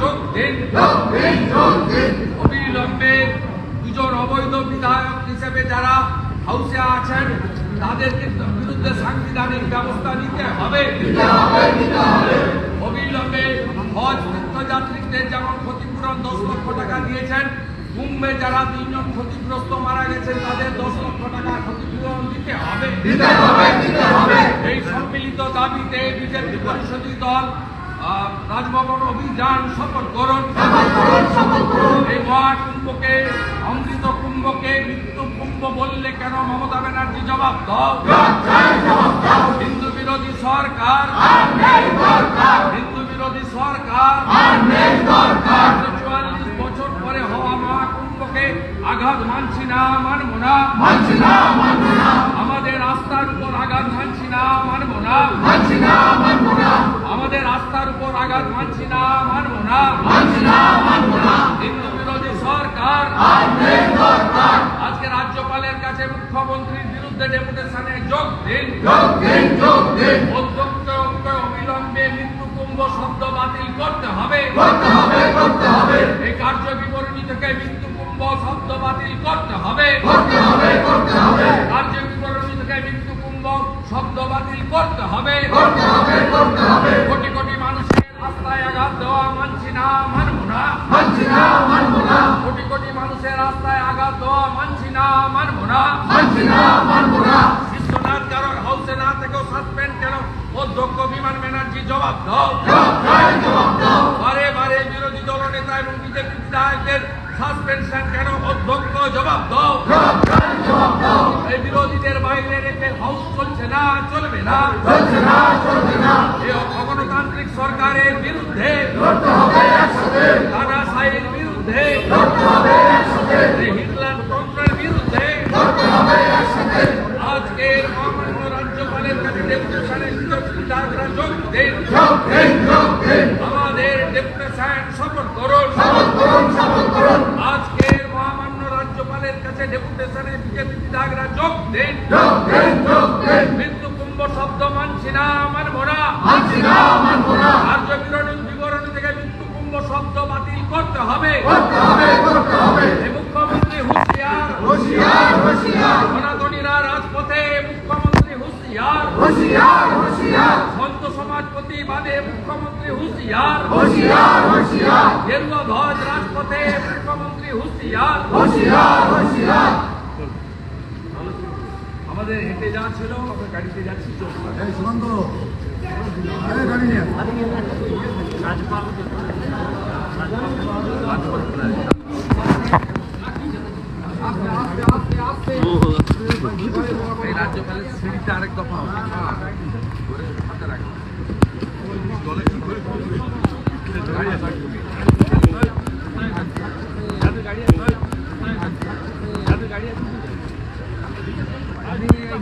যোগ অবিলম্বে দুজন অবৈধ বিধায়ক হিসেবে যারা হাউসে আছেন তাদেরকে বিরুদ্ধে সাংবিধানিক ব্যবস্থা নিতে হবে। অবিলম্বে হজ তীর্থযাত্রীদের যেমন ক্ষতিপূরণ দশ লক্ষ টাকা দিয়েছেন কুম্ভে যারা তিনজন ক্ষতিগ্রস্ত মারা গেছেন তাদের দশ লক্ষ টাকা ক্ষতিপূরণ দিতে হবে। এই সম্মিলিত দাবিতে বিজেপি পরিষদী দল রাজভবন অভিযান সফল করুন। এই মহাকুম্ভকে অমৃত কুম্ভকে, মৃত্যু কুম্ভ বললে কেন মমতা ব্যানার্জি জবাব দাও। হিন্দু বিরোধী সরকার। হিন্দু বিরোধী সরকার। চুয়াল্লিশ বছর পরে হওয়া মহাকুম্ভকে আঘাত মানছি না, মানব না। আমাদের আস্থার উপর আঘাত মানছি না মানব না। মানছি না মানব না। আমাদের আস্থার উপর আঘাত মানছি না মানব না। মানছি না মানব না। হিন্দু বিরোধী সরকার। আজকে রাজ্যপালের কাছে মুখ্যমন্ত্রীর বিরুদ্ধে ডেপুটেশনে যোগ দিন। যোগ দিন যোগ দিন। অধ্যক্ষ অবিলম্বে মৃত্যু কুম্ভ শব্দ বাতিল করতে হবে। করতে হবে করতে হবে। এই কার্য বিবরণী থেকে মৃত্যু কুম্ভ শব্দ বাতিল করতে হবে। কার্য রাস্তায় আঘাত দেওয়া মানছি না মানব না বিশ্বনাথ কারণ হাউসে না থেকেও সাসপেন্ড কেন? অধ্যক্ষ বিমান ব্যানার্জি জবাব দাও। বারে বারে বিরোধী দল এবং বিজেপি বিধায়কদের সাসপেন্ডশন কেন? অধ্যক্ষ জবাব দাও। এই বিরোধীদের বাইরে রেখে হাউস চলছে না চলবে না। এই অগণতান্ত্রিক সরকারের বিরুদ্ধে বিজেপি বিধায়করা যোগ দেন। মৃত্যু কুম্ভ শব্দ মানছি না মানব না রাজ্য বিবরণী বিবরণী থেকে মৃত্যু কুম্ভ শব্দ বাতিল করতে হবে। এই মুখ্যমন্ত্রী হুঁশিয়ার। সনাতনীরা রাজপথে মুখ্যমন্ত্রী হুঁশিয়ার। সন্ত সমাজ প্রতিবাদে মুখ্যমন্ত্রী হুঁশিয়ার। গেরুয়া ধ্বজ রাজপথে মুখ্যমন্ত্রী হুঁশিয়ার। আমাদের হেঁটে যাওয়া ছিল আমরা গাড়িতে যাচ্ছি সুমন্ত গাড়ি নিয়ে এই রাজ্যপালের সিঁড়িতে আরেক দফা হবে। করে